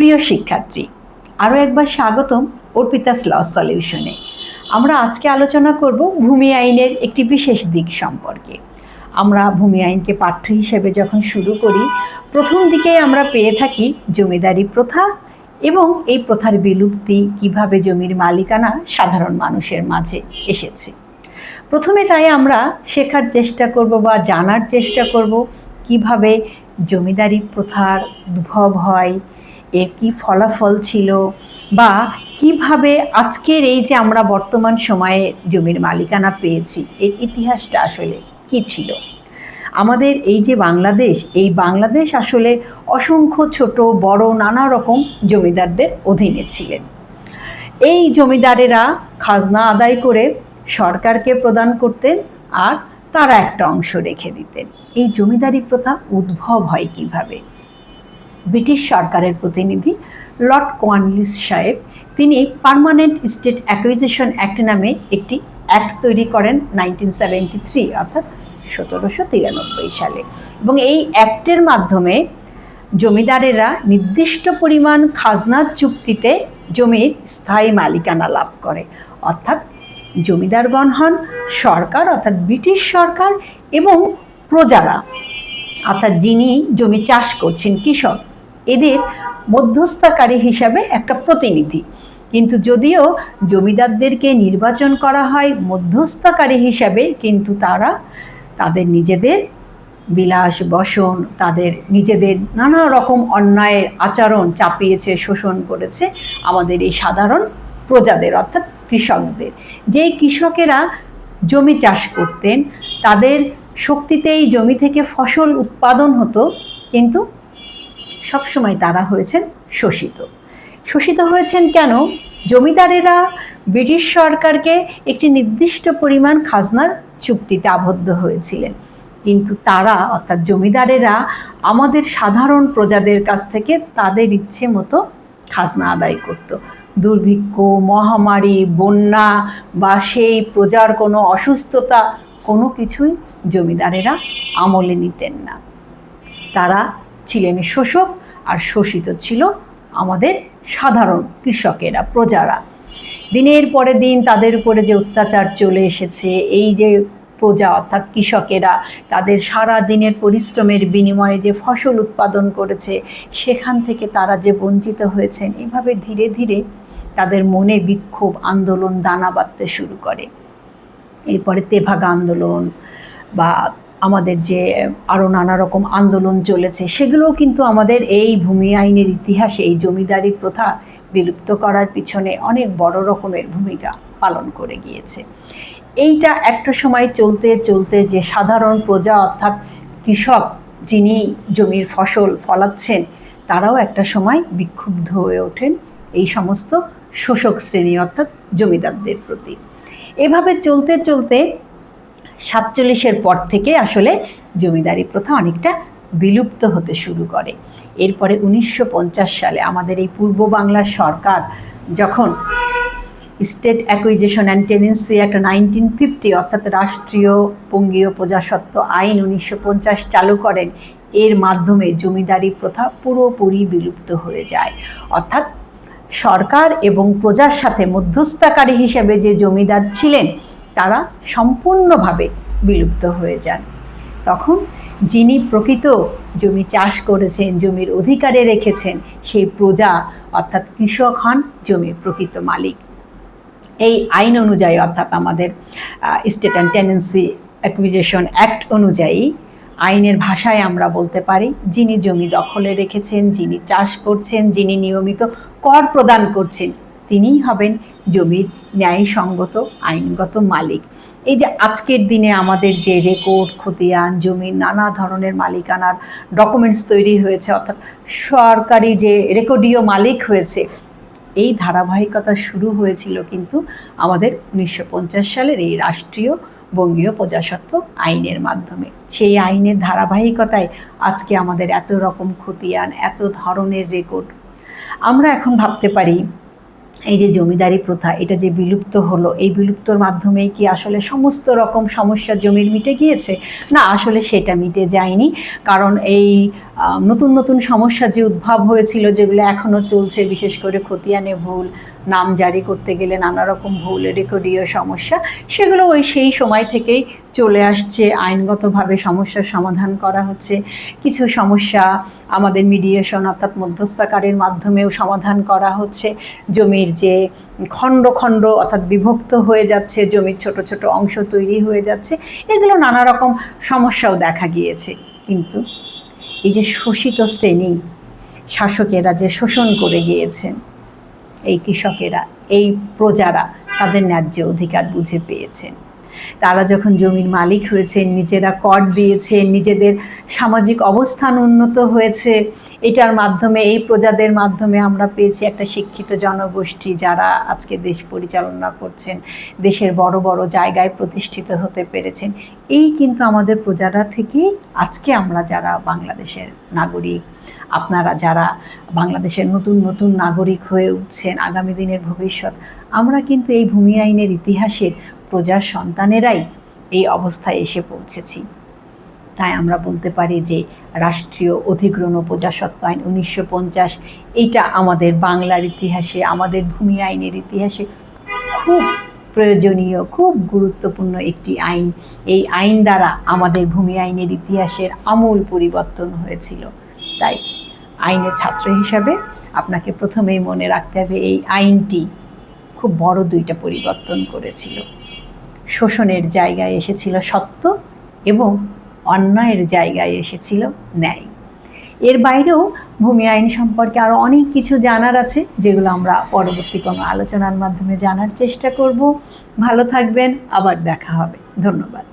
প্রিয় শিক্ষার্থী আরও একবার স্বাগতম অর্পিতাস ল সলিউশনে। আমরা আজকে আলোচনা করব ভূমি আইনের একটি বিশেষ দিক সম্পর্কে। আমরা ভূমি আইনকে পাঠ্য হিসেবে যখন শুরু করি, প্রথম দিকেই আমরা পেয়ে থাকি জমিদারি প্রথা এবং এই প্রথার বিলুপ্তি কীভাবে জমির মালিকানা সাধারণ মানুষের মাঝে এসেছে। প্রথমে তাই আমরা শেখার চেষ্টা করব বা জানার চেষ্টা করব কীভাবে জমিদারি প্রথার উদ্ভব হয় এর কি ফলাফল ছিল বা কীভাবে আজকের এই যে আমরা বর্তমান সময়ে জমির মালিকানা পেয়েছি, এর ইতিহাসটা আসলে কি ছিল? আমাদের এই যে বাংলাদেশ, এই বাংলাদেশ আসলে অসংখ্য ছোট, বড়, নানা রকম জমিদারদের অধীনে ছিলেন। এই জমিদারেরা খাজনা আদায় করে সরকারকে প্রদান করতেন আর তারা একটা অংশ রেখে দিতেন। এই জমিদারি প্রথা উদ্ভব হয় কীভাবে? ব্রিটিশ সরকারের প্রতিনিধি লর্ড কোয়ানলিস সাহেব, তিনি পার্মানেন্ট স্টেট অ্যাকুইজিশন অ্যাক্ট নামে একটি অ্যাক্ট তৈরি করেন নাইনটিন সেভেন্টি থ্রি, অর্থাৎ সতেরোশো তিরানব্বই সালে। এবং এই অ্যাক্টের মাধ্যমে জমিদারেরা নির্দিষ্ট পরিমাণ খাজনার চুক্তিতে জমির স্থায়ী মালিকানা লাভ করে। অর্থাৎ জমিদারগণ হন সরকার, অর্থাৎ ব্রিটিশ সরকার এবং প্রজারা। অর্থাৎ যিনি জমি চাষ করছেন কৃষক এদের মধ্যস্থকারী হিসাবে একটা প্রতিনিধি। কিন্তু যদিও জমিদারদেরকে নির্বাচন করা হয় মধ্যস্থকারী হিসাবে, কিন্তু তারা তাদের নিজেদের বিলাস বসন, তাদের নিজেদের নানা রকম অন্যায় আচরণ চাপিয়েছে, শোষণ করেছে আমাদের এই সাধারণ প্রজাদের, অর্থাৎ কৃষকদের। যেই কৃষকেরা জমি চাষ করতেন, তাদের শক্তিতেই জমি থেকে ফসল উৎপাদন হতো, কিন্তু সবসময় তারা হয়েছেন শোষিত। শোষিত হয়েছেন কেন? জমিদারেরা ব্রিটিশ সরকারকে একটি নির্দিষ্ট পরিমাণ খাজনার চুক্তিতে আবদ্ধ হয়েছিলেন। কিন্তু তারা, অর্থাৎ জমিদারেরা, আমাদের সাধারণ প্রজাদের কাছ থেকে তাদের ইচ্ছে মতো খাজনা আদায় করত। দুর্ভিক্ষ, মহামারী, বন্যা বা সেই প্রজার কোনো অসুস্থতা, কোনো কিছুই জমিদারেরা আমলে নিতেন না। তারা ছিলেন শোষক আর শোষিত ছিল আমাদের সাধারণ কৃষকেরা, প্রজারা। দিনের পরে দিন তাদের উপরে যে অত্যাচার চলে এসেছে, এই যে প্রজা অর্থাৎ কৃষকেরা, তাদের সারা দিনের পরিশ্রমের বিনিময়ে যে ফসল উৎপাদন করেছে, সেখান থেকে তারা যে বঞ্চিত হয়েছেন, এভাবে ধীরে ধীরে তাদের মনে বিক্ষোভ আন্দোলন দানা বাঁধতে শুরু করে। এরপরে তেভাগা আন্দোলন বা আমাদের যে আরও নানা রকম আন্দোলন চলেছে, সেগুলোও কিন্তু আমাদের এই ভূমি আইনের ইতিহাসে, এই জমিদারি প্রথা বিলুপ্ত করার পিছনে অনেক বড় রকমের ভূমিকা পালন করে গিয়েছে। এইটা একটা সময় চলতে চলতে যে সাধারণ প্রজা অর্থাৎ কৃষক যিনি জমির ফসল ফলাচ্ছেন, তারাও একটা সময় বিক্ষুব্ধ হয়ে ওঠেন এই সমস্ত শোষক শ্রেণি অর্থাৎ জমিদারদের প্রতি। এভাবে চলতে চলতে সাতচল্লিশের পর থেকে আসলে জমিদারি প্রথা অনেকটা বিলুপ্ত হতে শুরু করে। এরপরে উনিশশো পঞ্চাশ সালে আমাদের এই পূর্ব বাংলার সরকার যখন স্টেট অ্যাকুইজেশন অ্যান্ড টেনেন্সি একটা নাইনটিন ফিফটি অর্থাৎ রাষ্ট্রীয় পঙ্গীয় প্রজাসত্ব আইন উনিশশো পঞ্চাশ চালু করেন, এর মাধ্যমে জমিদারি প্রথা পুরোপুরি বিলুপ্ত হয়ে যায়। অর্থাৎ সরকার এবং প্রজার সাথে মধ্যস্থকারী হিসেবে যে জমিদার ছিলেন তারা সম্পূর্ণভাবে বিলুপ্ত হয়ে যান। তখন যিনি প্রকৃত জমি চাষ করেছেন, জমির অধিকারে রেখেছেন, সেই প্রজা অর্থাৎ কৃষক হন জমির প্রকৃত মালিক। এই আইন অনুযায়ী অর্থাৎ আমাদের state and tenancy acquisition act অনুযায়ী আইনের ভাষায় আমরা বলতে পারি, যিনি জমি দখলে রেখেছেন, যিনি চাষ করছেন, যিনি নিয়মিত কর প্রদান করছেন, তিনিই হবেন জমির ন্যায়সঙ্গত, আইনগত মালিক। এই যে আজকের দিনে আমাদের যে রেকর্ড, খতিয়ান, জমির নানা ধরনের মালিকানার ডকুমেন্টস তৈরি হয়েছে, অর্থাৎ সরকারি যে রেকর্ডীয় মালিক হয়েছে, এই ধারাবাহিকতা শুরু হয়েছিল কিন্তু আমাদের উনিশশো পঞ্চাশ সালের এই রাষ্ট্রীয় বঙ্গীয় প্রজাসত্ব আইনের মাধ্যমে। সেই আইনের ধারাবাহিকতায় আজকে আমাদের এত রকম খতিয়ান, এত ধরনের রেকর্ড। আমরা এখন ভাবতে পারি এই যে জমিদারি প্রথা, এটা যে বিলুপ্ত হলো, এই বিলুপ্তর মাধ্যমেই কি আসলে সমস্ত রকম সমস্যা জমির মিটে গিয়েছে? না, আসলে সেটা মিটে যায়নি। কারণ এই নতুন নতুন সমস্যা যে উদ্ভব হয়েছিল, যেগুলো এখনও চলছে, বিশেষ করে খতিয়ানে ভুল নাম জারি করতে গেলে নানা রকম ভুল, রেকর্ডীয় সমস্যা, সেগুলো ওই সেই সময় থেকেই চলে আসছে। আইনগতভাবে সমস্যার সমাধান করা হচ্ছে। কিছু সমস্যা আমাদের মিডিয়েশন অর্থাৎ মধ্যস্থকারের মাধ্যমেও সমাধান করা হচ্ছে। জমির যে খণ্ড খণ্ড অর্থাৎ বিভক্ত হয়ে যাচ্ছে, জমির ছোট ছোট অংশ তৈরি হয়ে যাচ্ছে, এগুলো নানা রকম সমস্যাও দেখা গিয়েছে। কিন্তু এই যে শোষিত শ্রেণি, শাসকেরা যে শোষণ করে গিয়েছেন এই কৃষকেরা এই প্রজারা তাদের ন্যায্য অধিকার বুঝে পেয়েছেন। তারা যখন জমির মালিক হয়েছেন নিজেরা কর দিয়েছেন নিজেদের সামাজিক অবস্থান উন্নত হয়েছে, এটার মাধ্যমে, এই প্রজাদের মাধ্যমে আমরা পেয়েছি একটা শিক্ষিত জনগোষ্ঠী যারা আজকে দেশ পরিচালনা করছেন, দেশের বড় বড় জায়গায় প্রতিষ্ঠিত হতে পেরেছেন। এই কিন্তু আমাদের প্রজারা থেকেই আজকে আমরা যারা বাংলাদেশের নাগরিক, আপনারা যারা বাংলাদেশের নতুন নতুন নাগরিক হয়ে উঠছেন, আগামী দিনের ভবিষ্যৎ, আমরা কিন্তু এই ভূমি আইনের ইতিহাসের প্রজার সন্তানেরাই এই অবস্থায় এসে পৌঁছেছি। তাই আমরা বলতে পারি যে রাষ্ট্রীয় অধিগ্রহণ প্রজাসত্ব আইন উনিশশো পঞ্চাশ, এইটা আমাদের বাংলার ইতিহাসে, আমাদের ভূমি আইনের ইতিহাসে খুব প্রয়োজনীয়, খুব গুরুত্বপূর্ণ একটি আইন। এই আইন দ্বারা আমাদের ভূমি আইনের ইতিহাসের আমূল পরিবর্তন হয়েছিল। তাই আইনের ছাত্র হিসাবে আপনাকে প্রথমেই মনে রাখতে হবে, এই আইনটি খুব বড় দুইটা পরিবর্তন করেছিল। শোষণের জায়গায় এসেছিল সত্য এবং অন্যায়ের জায়গায় এসেছিল ন্যায়। এর বাইরেও ভূমি আইন সম্পর্কে আরও অনেক কিছু জানার আছে, যেগুলো আমরা পরবর্তী কোনো আলোচনার মাধ্যমে জানার চেষ্টা করব। ভালো থাকবেন, আবার দেখা হবে। ধন্যবাদ।